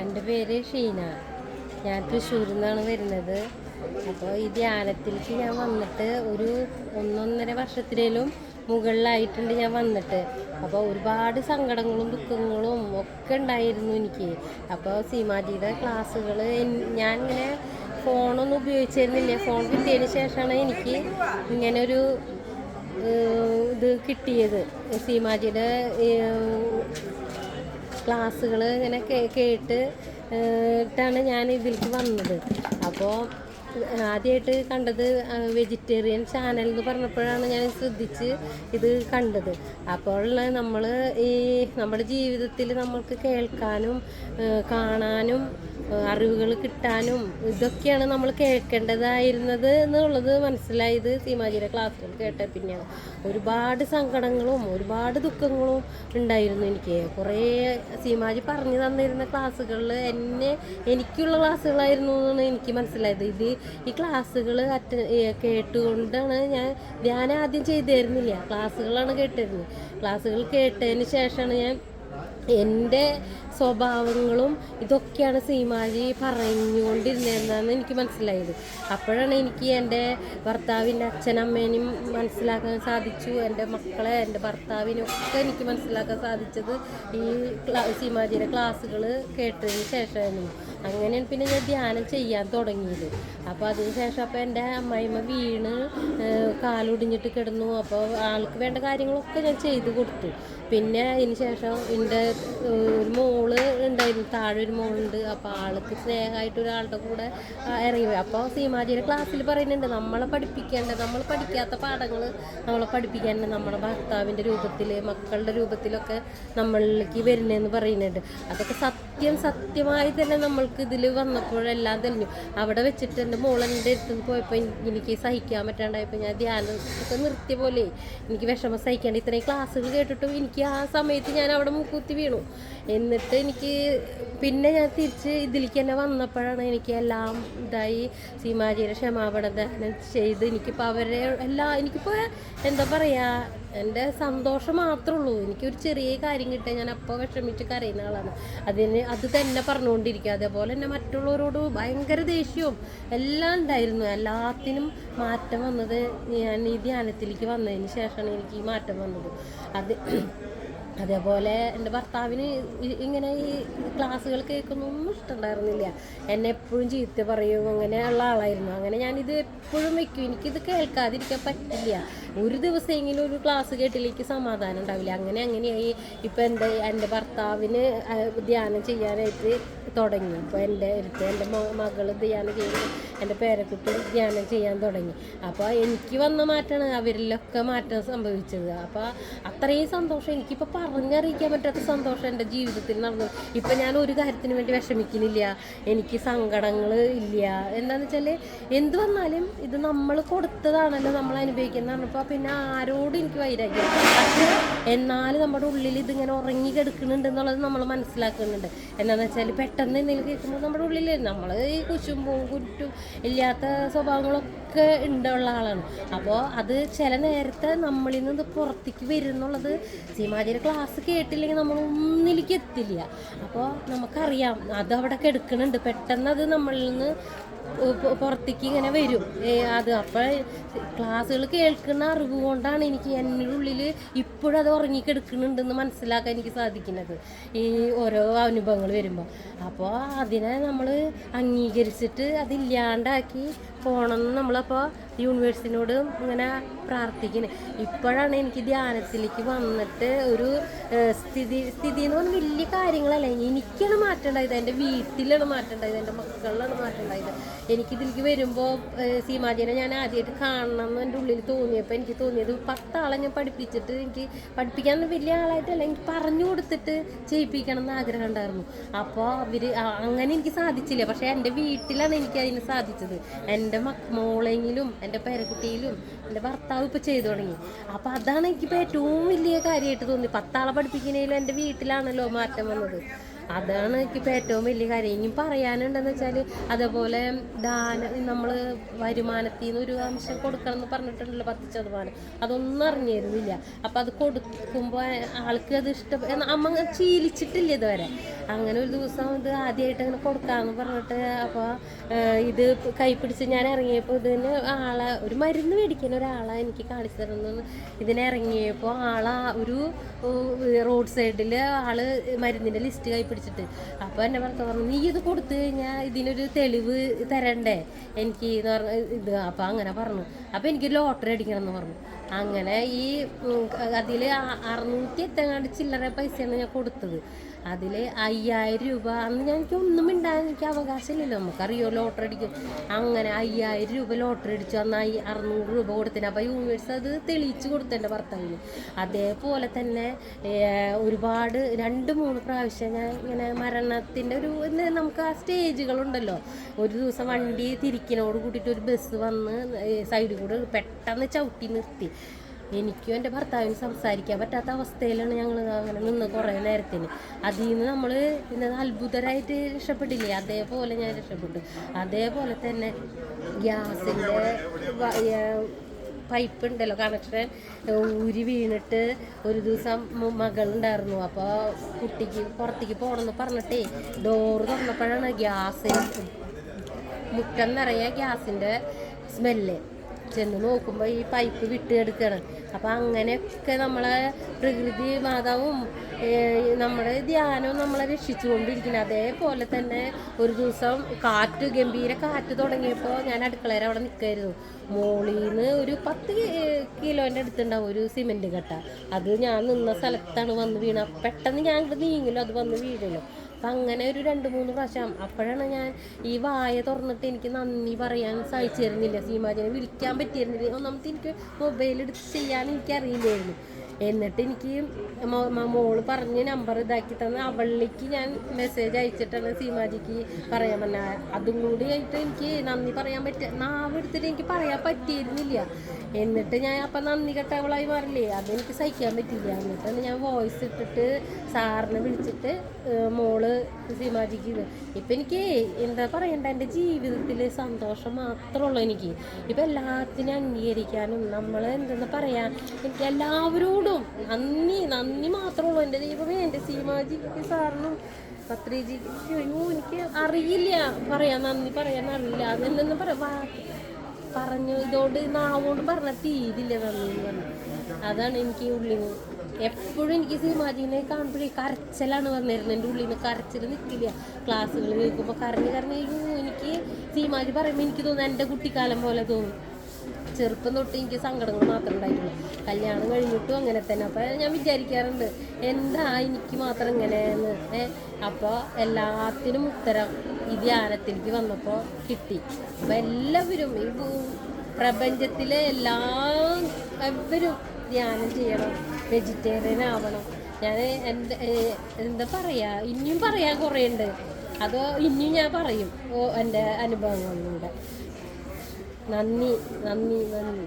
എന്റെ പേര് ഷീന. ഞാൻ തൃശ്ശൂരിൽ നിന്നാണ് വരുന്നത്. അപ്പോൾ ഈ ധ്യാനത്തിലേക്ക് ഞാൻ വന്നിട്ട് ഒരു ഒന്നൊന്നര വർഷത്തിലും മുകളിലായിട്ടുണ്ട് ഞാൻ വന്നിട്ട്. അപ്പോൾ ഒരുപാട് സങ്കടങ്ങളും ദുഃഖങ്ങളും ഒക്കെ ഉണ്ടായിരുന്നു എനിക്ക്. അപ്പോൾ സീമാജിയുടെ ക്ലാസ്സുകൾ ഞാൻ ഇങ്ങനെ ഫോണൊന്നും ഉപയോഗിച്ചിരുന്നില്ല. ഫോൺ കിട്ടിയതിന് ശേഷമാണ് എനിക്ക് ഇങ്ങനൊരു ഇത് കിട്ടിയത്. സീമാജിയുടെ ക്ലാസ്സുകൾ ഇങ്ങനെ കേട്ട് ഇട്ടാണ് ഞാൻ ഇതിലേക്ക് വന്നത്. അപ്പോൾ ആദ്യമായിട്ട് കണ്ടത് വെജിറ്റേറിയൻ ചാനൽ എന്ന് പറഞ്ഞപ്പോഴാണ് ഞാൻ ശ്രദ്ധിച്ച് ഇത് കണ്ടത്. അപ്പോൾ നമ്മൾ ഈ നമ്മുടെ ജീവിതത്തിൽ നമ്മൾക്ക് കേൾക്കാനും കാണാനും അറിവുകൾ കിട്ടാനും ഇതൊക്കെയാണ് നമ്മൾ കേൾക്കേണ്ടതായിരുന്നത് എന്നുള്ളത് മനസ്സിലായത് സീമാജിയുടെ ക്ലാസ്സുകൾ കേട്ട പിന്നെയാണ്. ഒരുപാട് സങ്കടങ്ങളും ഒരുപാട് ദുഃഖങ്ങളും ഉണ്ടായിരുന്നു എനിക്ക്. കുറേ സീമാജി പറഞ്ഞു തന്നിരുന്ന ക്ലാസ്സുകളിൽ എന്നെ എനിക്കുള്ള ക്ലാസ്സുകളായിരുന്നു എന്നാണ് എനിക്ക് മനസ്സിലായത്. ഇത് ഈ ക്ലാസ്സുകൾ അറ്റ കേട്ടുകൊണ്ടാണ് ഞാൻ ധ്യാനം ആദ്യം ചെയ്തിരുന്നില്ല. ക്ലാസ്സുകളാണ് കേട്ടിരുന്നത്. ക്ലാസ്സുകൾ കേട്ടതിന് ശേഷമാണ് ഞാൻ എന്റെ സ്വഭാവങ്ങളും ഇതൊക്കെയാണ് സീമാജി പറഞ്ഞുകൊണ്ടിരുന്നതെന്നാണ് എനിക്ക് മനസ്സിലായത്. അപ്പോഴാണ് എനിക്ക് എന്റെ ഭർത്താവിന്റെ അച്ഛനമ്മേനെയും മനസ്സിലാക്കാൻ സാധിച്ചു. എന്റെ മക്കളെ എന്റെ ഭർത്താവിനെ ഒക്കെ എനിക്ക് മനസ്സിലാക്കാൻ സാധിച്ചത് ഈ സീമാജിയുടെ ക്ലാസ്സുകൾ കേട്ടതിന് ശേഷമായിരുന്നു. അങ്ങനെയാണ് പിന്നെ ഞാൻ ധ്യാനം ചെയ്യാൻ തുടങ്ങിയത്. അപ്പോൾ അതിന് ശേഷം അപ്പോൾ എന്റെ അമ്മായിമ്മ വീണ് കാലൊടിഞ്ഞിട്ട് കിടന്നു. അപ്പോൾ ആൾക്ക് വേണ്ട കാര്യങ്ങളൊക്കെ ഞാൻ ചെയ്തു കൊടുത്തു. പിന്നെ അതിന് ശേഷം എന്റെ ഒരു ഒരു മോൾ ഉണ്ടായിരുന്നു. താഴെ ഒരു മോളുണ്ട്. അപ്പോൾ ആൾക്ക് സ്നേഹമായിട്ട് ഒരാളുടെ കൂടെ ഇറങ്ങി. അപ്പോൾ സീമാജിയുടെ ക്ലാസ്സിൽ പറയുന്നുണ്ട് നമ്മളെ പഠിപ്പിക്കേണ്ട നമ്മൾ പഠിക്കാത്ത പാഠങ്ങൾ നമ്മളെ പഠിപ്പിക്കേണ്ട നമ്മുടെ ഭർത്താവിന്റെ രൂപത്തിൽ മക്കളുടെ രൂപത്തിലൊക്കെ നമ്മളിലേക്ക് വരുന്നതെന്ന് പറയുന്നുണ്ട്. അതൊക്കെ സത്യം സത്യമായി തന്നെ നമ്മൾക്ക് ഇതിൽ വന്നപ്പോഴെല്ലാം തെളിഞ്ഞു. അവിടെ വെച്ചിട്ട് എന്റെ മോൾ എന്റെ അടുത്ത് പോയപ്പോൾ എനിക്ക് സഹിക്കാൻ പറ്റാണ്ടായപ്പോൾ ഞാൻ ധ്യാനം ഒക്കെ നിർത്തിയ പോലെ. എനിക്ക് വിഷമം സഹിക്കാണ്ട് ഇത്രയും ക്ലാസ്സുകൾ കേട്ടിട്ടും എനിക്ക് ആ സമയത്ത് ഞാൻ അവിടെ മുക്കൂത്തി വീണു. എന്നിട്ട് എനിക്ക് പിന്നെ ഞാൻ തിരിച്ച് ഇതിലേക്ക് തന്നെ വന്നപ്പോഴാണ് എനിക്ക് എല്ലാം ഇതായി. സീമാജിയുടെ ക്ഷമാപണ ദഹനം ചെയ്ത് എനിക്കിപ്പോൾ അവരെ എല്ലാം എനിക്കിപ്പോൾ എന്താ പറയുക എന്റെ സന്തോഷം മാത്രമേ ഉള്ളൂ. എനിക്കൊരു ചെറിയ കാര്യം കിട്ടിയാൽ ഞാൻ അപ്പോൾ വിഷമിച്ച് കരയുന്ന ആളാണ്. അതിന് അത് തന്നെ പറഞ്ഞുകൊണ്ടിരിക്കുക. അതേപോലെ തന്നെ മറ്റുള്ളവരോട് ഭയങ്കര ദേഷ്യവും എല്ലാം ഉണ്ടായിരുന്നു. എല്ലാത്തിനും മാറ്റം വന്നത് ഞാൻ ഈ ധ്യാനത്തിലേക്ക് വന്നതിന് ശേഷമാണ് എനിക്ക് ഈ മാറ്റം വന്നത്. അത് അതേപോലെ എന്റെ ഭർത്താവിന് ഇങ്ങനെ ഈ ക്ലാസ്സുകൾ കേൾക്കുന്നൊന്നും ഇഷ്ടമുണ്ടായിരുന്നില്ല. എന്നെ എപ്പോഴും ചീത്ത പറയും അങ്ങനെയുള്ള ആളായിരുന്നു. അങ്ങനെ ഞാനിത് എപ്പോഴും വെക്കും. എനിക്കിത് കേൾക്കാതിരിക്കാൻ പറ്റില്ല. ഒരു ദിവസം ദിവസമെങ്കിലും ഒരു ക്ലാസ് കേട്ടിലേക്ക് സമാധാനം ഉണ്ടാവില്ല. അങ്ങനെ അങ്ങനെയായി ഇപ്പം എന്റെ എന്റെ ഭർത്താവിന് ധ്യാനം ചെയ്യാനായിട്ട് തുടങ്ങി. ഇപ്പോൾ എന്റെ അടുത്ത് എന്റെ മകൾ ധ്യാനം ചെയ്യുന്നു എന്റെ പേരക്കുട്ടി ധ്യാനം ചെയ്യാൻ തുടങ്ങി. അപ്പോൾ എനിക്ക് വന്ന മാറ്റമാണ് അവരിലൊക്കെ മാറ്റം സംഭവിച്ചത്. അപ്പോൾ അത്രയും സന്തോഷം. എനിക്കിപ്പോൾ പറഞ്ഞറിയിക്കാൻ പറ്റാത്ത സന്തോഷം എന്റെ ജീവിതത്തിൽ നടന്നു. ഇപ്പം ഞാൻ ഒരു കാര്യത്തിന് വേണ്ടി വിഷമിക്കുന്നില്ല. എനിക്ക് സങ്കടങ്ങൾ ഇല്ല. എന്താണെന്ന് വെച്ചാൽ എന്ത് വന്നാലും ഇത് നമ്മൾ കൊടുത്തതാണല്ലോ നമ്മൾ അനുഭവിക്കുന്നത്. പറഞ്ഞപ്പോൾ പിന്നെ ആരോടും എനിക്ക് വൈരാഗ്യം പക്ഷേ എന്നാലും നമ്മുടെ ഉള്ളിൽ ഇതിങ്ങനെ ഉറങ്ങി കിടക്കുന്നുണ്ട് എന്നുള്ളത് നമ്മൾ മനസ്സിലാക്കുന്നുണ്ട്. എന്താണെന്ന് വെച്ചാൽ പെട്ടെന്ന് എന്തെങ്കിലും കേൾക്കുമ്പോൾ നമ്മുടെ ഉള്ളിൽ നമ്മൾ ഈ കുശുമ്പും കുറ്റും ഇല്ലാത്ത സ്വഭാവങ്ങളൊക്കെ ഉണ്ടുള്ള ആളാണ്. അപ്പോൾ അത് ചില നേരത്തെ നമ്മളിൽ നിന്ന് പുറത്തേക്ക് വരുന്നുള്ളത് സീമാജിയുടെ ക്ലാസ് കേട്ടില്ലെങ്കിൽ നമ്മൾ ഒന്നിലേക്ക് എത്തില്ല. അപ്പോൾ നമുക്കറിയാം അത് അവിടെ കിടക്കുന്നുണ്ട് പെട്ടെന്ന് അത് നമ്മളിൽ നിന്ന് പുറത്തേക്ക് ഇങ്ങനെ വരും. അത് അപ്പോൾ ക്ലാസ്സുകൾ കേൾക്കുന്ന അറിവ് കൊണ്ടാണ് എനിക്ക് എന്റെ ഉള്ളിൽ ഇപ്പോഴും അത് ഉറങ്ങിക്കെടുക്കുന്നുണ്ടെന്ന് മനസ്സിലാക്കാൻ എനിക്ക് സാധിക്കുന്നത്. ഈ ഓരോ അനുഭവങ്ങൾ വരുമ്പോൾ അപ്പോൾ അതിനെ നമ്മൾ അംഗീകരിച്ചിട്ട് അതില്ലാണ്ടാക്കി പോകണമെന്ന് നമ്മളപ്പോൾ യൂണിവേഴ്സിനോട് ഇങ്ങനെ പ്രാർത്ഥിക്കുന്നത് ഇപ്പോഴാണ് എനിക്ക് ധ്യാനത്തിലേക്ക് വന്നിട്ട് ഒരു സ്ഥിതി സ്ഥിതി എന്ന് പറഞ്ഞാൽ വലിയ കാര്യങ്ങളല്ല. എനിക്കാണ് മാറ്റം ഉണ്ടായത് എന്റെ വീട്ടിലാണ് മാറ്റം ഉണ്ടായത് എന്റെ മക്കളിലാണ് മാറ്റം ഉണ്ടായത് എനിക്കിതിലേക്ക് വരുമ്പോൾ സീമാജിനെ ഞാൻ ആദ്യമായിട്ട് കാണണം എന്ന് എന്റെ ഉള്ളിൽ തോന്നിയപ്പോൾ എനിക്ക് തോന്നിയത് പത്താളെ ഞാൻ പഠിപ്പിച്ചിട്ട് എനിക്ക് പഠിപ്പിക്കാൻ വലിയ ആളായിട്ടല്ല എനിക്ക് പറഞ്ഞു കൊടുത്തിട്ട് ചെയ്യിപ്പിക്കണം എന്ന് ആഗ്രഹം ഉണ്ടായിരുന്നു. അപ്പോൾ അവർ അങ്ങനെ എനിക്ക് സാധിച്ചില്ല. പക്ഷേ എന്റെ വീട്ടിലാണ് എനിക്ക് അതിന് സാധിച്ചത്. എന്റെ മക് മോളെങ്കിലും എന്റെ പേരക്കുട്ടിയിലും എന്റെ ഭർത്താവ് ഇപ്പോൾ ചെയ്തു തുടങ്ങി. അപ്പോൾ അതാണ് എനിക്കിപ്പോൾ ഏറ്റവും വലിയ കാര്യമായിട്ട് തോന്നി പത്താളെ പഠിപ്പിക്കുന്നതിലും എന്റെ വീട്ടിലാണല്ലോ മാറ്റം വന്നത്. അതാണ് എനിക്കിപ്പോൾ ഏറ്റവും വലിയ കാര്യം. ഇനിയും പറയാനുണ്ടെന്ന് വെച്ചാൽ അതേപോലെ ദാന നമ്മൾ വരുമാനത്തിൽ നിന്ന് ഒരു അംശം കൊടുക്കണം എന്ന് പറഞ്ഞിട്ടുണ്ടല്ലോ പത്ത് ശതമാനം. അതൊന്നും അറിഞ്ഞിരുന്നില്ല. അപ്പോൾ അത് കൊടുക്കുമ്പോൾ ആൾക്ക് അത് ഇഷ്ടം അമ്മ ശീലിച്ചിട്ടില്ല ഇതുവരെ. അങ്ങനെ ഒരു ദിവസം ഇത് ആദ്യമായിട്ട് അങ്ങനെ കൊടുക്കാമെന്ന് പറഞ്ഞിട്ട് അപ്പോൾ ഇത് കൈ പിടിച്ച് ഞാൻ ഇറങ്ങിയപ്പോൾ ഇതിന് ആളെ ഒരു മരുന്ന് മേടിക്കുന്ന ഒരാളെ എനിക്ക് കാണിച്ചു തരുന്നു. ഇതിനിറങ്ങിയപ്പോൾ ആളെ ഒരു റോഡ് സൈഡിൽ ആൾ മരുന്നിന്റെ ലിസ്റ്റ് കൈ പിടിച്ചിട്ട്. അപ്പോൾ എന്നെ ഭർത്താവ് പറഞ്ഞു നീ ഇത് കൊടുത്തു കഴിഞ്ഞാൽ ഇതിനൊരു തെളിവ് തരണ്ടേ? എനിക്ക് എന്ന് പറഞ്ഞ ഇത് അപ്പോൾ അങ്ങനെ പറഞ്ഞു. അപ്പോൾ എനിക്ക് ലോട്ടറി അടിക്കണം എന്ന് പറഞ്ഞു. അങ്ങനെ ഈ അതിൽ അറുന്നൂറ്റി എത്തങ്ങാണ്ട് ചില്ലറ പൈസയാണ് ഞാൻ കൊടുത്തത്. അതിൽ അയ്യായിരം രൂപ. അന്ന് ഞാൻ എനിക്ക് ഒന്നും ഇണ്ടാകാൻ എനിക്ക് അവകാശമില്ലല്ലോ. നമുക്കറിയോ ലോട്ടറി അടിക്കും. അങ്ങനെ അയ്യായിരം രൂപ ലോട്ടറി അടിച്ചു അന്ന് ഈ അറുന്നൂറ് രൂപ കൊടുത്തിന്. അപ്പോൾ യൂണിവേഴ്സ് അത് തെളിയിച്ച് കൊടുത്തു എന്റെ ഭർത്താവിന്. അതേപോലെ തന്നെ ഒരുപാട് രണ്ട് മൂന്ന് പ്രാവശ്യം ഞാൻ ഇങ്ങനെ മരണത്തിന്റെ ഒരു നമുക്ക് ആ സ്റ്റേജുകളുണ്ടല്ലോ. ഒരു ദിവസം വണ്ടി തിരിക്കിനോട് കൂട്ടിയിട്ട് ഒരു ബസ് വന്ന് സൈഡിൽ കൂടെ പെട്ടെന്ന് ചവിട്ടി നിർത്തി. എനിക്കും എന്റെ ഭർത്താവിന് സംസാരിക്കാൻ പറ്റാത്ത അവസ്ഥയിലാണ് ഞങ്ങൾ അങ്ങനെ നിന്ന് കുറേ നേരത്തിന്. അതിൽ നിന്ന് നമ്മൾ പിന്നെ അത്ഭുതരായിട്ട് രക്ഷപ്പെട്ടില്ലേ? അതേപോലെ ഞാൻ രക്ഷപ്പെട്ടു. അതേപോലെ തന്നെ ഗ്യാസിന്റെ പൈപ്പ് ഉണ്ടല്ലോ കണക്ഷൻ. ഊരി വീണിട്ട് ഒരു ദിവസം മകളുണ്ടായിരുന്നു. അപ്പോൾ കുട്ടിക്ക് പുറത്തേക്ക് പോകണമെന്ന് പറഞ്ഞിട്ടേ ഡോറ് തുറന്നപ്പോഴാണ് ഗ്യാസ് മുറ്റം നിറയെ ഗ്യാസിന്റെ സ്മെല്ല് ചെന്ന് നോക്കുമ്പോൾ ഈ പൈപ്പ് വിട്ട് കിടക്കുകയാണ് അപ്പം അങ്ങനെയൊക്കെ നമ്മളെ പ്രകൃതി മാതാവും നമ്മുടെ ധ്യാനവും നമ്മളെ രക്ഷിച്ചുകൊണ്ടിരിക്കുന്നത് അതേപോലെ തന്നെ ഒരു ദിവസം കാറ്റ് ഗംഭീര കാറ്റ് തുടങ്ങിയപ്പോൾ ഞാൻ അടുക്കളയിൽ അവിടെ നിൽക്കായിരുന്നു മോളിൽ നിന്ന് ഒരു പത്ത് കിലോന്റെ അടുത്തുണ്ടാവും ഒരു സിമെന്റ് കട്ട. അത് ഞാൻ നിന്ന സ്ഥലത്താണ് വന്ന് വീണ. പെട്ടെന്ന് ഞാൻ ഇവിടെ നീങ്ങലോ അത് വന്ന് വീഴല്ലോ അപ്പം അങ്ങനെ ഒരു രണ്ട് മൂന്ന് പ്രാവശ്യം. അപ്പോഴാണ് ഞാൻ ഈ വായ തുറന്നിട്ട് എനിക്ക് നന്ദി പറയാൻ സഹിച്ചിരുന്നില്ല സീമാജിനെ വിളിക്കാൻ പറ്റിയിരുന്നില്ല. ഒന്നാമത്തെ എനിക്ക് മൊബൈൽ എടുത്ത് ചെയ്യാൻ എനിക്കറിയില്ലായിരുന്നു. എന്നിട്ട് എനിക്ക് മോൾ പറഞ്ഞ് നമ്പർ ഇതാക്കി തന്ന അവളിലേക്ക് ഞാൻ മെസ്സേജ് അയച്ചിട്ടാണ് സീമാജിക്ക് പറയാൻ പറഞ്ഞ അതും കൂടി ആയിട്ട് എനിക്ക് നന്ദി പറയാൻ പറ്റിയ നാവ് എടുത്തിട്ട് എനിക്ക് പറയാൻ പറ്റിയിരുന്നില്ല. എന്നിട്ട് ഞാൻ അപ്പം നന്ദി കെട്ടവളായി മാറില്ലേ അതെനിക്ക് സഹിക്കാൻ പറ്റില്ല എന്നിട്ടാണ് ഞാൻ വോയിസ് ഇട്ടിട്ട് സാറിനെ വിളിച്ചിട്ട് മോൾ സീമാജിക്ക് ഇത്. ഇപ്പം എനിക്ക് എന്താ പറയണ്ട എന്റെ ജീവിതത്തിൽ സന്തോഷം മാത്രമേ ഉള്ളൂ എനിക്ക്. ഇപ്പം എല്ലാത്തിനും അംഗീകരിക്കാനും നമ്മൾ എന്തെന്ന് പറയാൻ എനിക്ക് എല്ലാവരോടും നന്ദി നന്ദി മാത്രമേ ഉള്ളൂ എന്റെ ദൈവമേ എന്റെ സീമാജിക്ക് സാറിനും പത്രീജിക്ക് അയ്യോ എനിക്ക് അറിയില്ല. പറയാൻ നന്ദി പറയാൻ അറിയില്ല. അതെന്നു പറയാം പറഞ്ഞു ഇതോട് നാവോട് പറഞ്ഞ തീരില്ല നന്ദി എന്ന് പറഞ്ഞു. അതാണ് എനിക്ക് ഉള്ളിൽ എപ്പോഴും എനിക്ക് സീമാജിനെ കാണുമ്പോഴേ കരച്ചിലാണ് വന്നിരുന്നത്. എന്റെ ഉള്ളിൽ നിന്ന് കരച്ചിൽ നിൽക്കില്ല ക്ലാസ്സുകൾ കേൾക്കുമ്പോൾ കരഞ്ഞ് കരഞ്ഞ് അയ്യോ എനിക്ക് സീമാജി പറയുമ്പോൾ എനിക്ക് തോന്നുന്നു എന്റെ കുട്ടിക്കാലം പോലെ തോന്നും. ചെറുപ്പം തൊട്ട് എനിക്ക് സങ്കടങ്ങൾ മാത്രമേ ഉണ്ടായിട്ടുള്ളൂ. കല്യാണം കഴിഞ്ഞിട്ടും അങ്ങനെ തന്നെ. അപ്പോൾ ഞാൻ വിചാരിക്കാറുണ്ട് എന്താ എനിക്ക് മാത്രം ഇങ്ങനെയെന്ന്? അപ്പോൾ എല്ലാത്തിനും ഉത്തരം ഈ ധ്യാനത്തിലേക്ക് വന്നപ്പോൾ കിട്ടി. അപ്പോൾ എല്ലാവരും ഈ പ്രപഞ്ചത്തിലെ എല്ലാ എവരും ധ്യാനം ചെയ്യണം വെജിറ്റേറിയൻ ആവണം. ഞാൻ എന്താ എന്താ പറയുക ഇനിയും പറയാൻ കുറേ ഉണ്ട് അതോ ഇനിയും ഞാൻ പറയും എന്റെ അനുഭവങ്ങളിലൂടെ. നന്ദി നന്ദി നന്ദി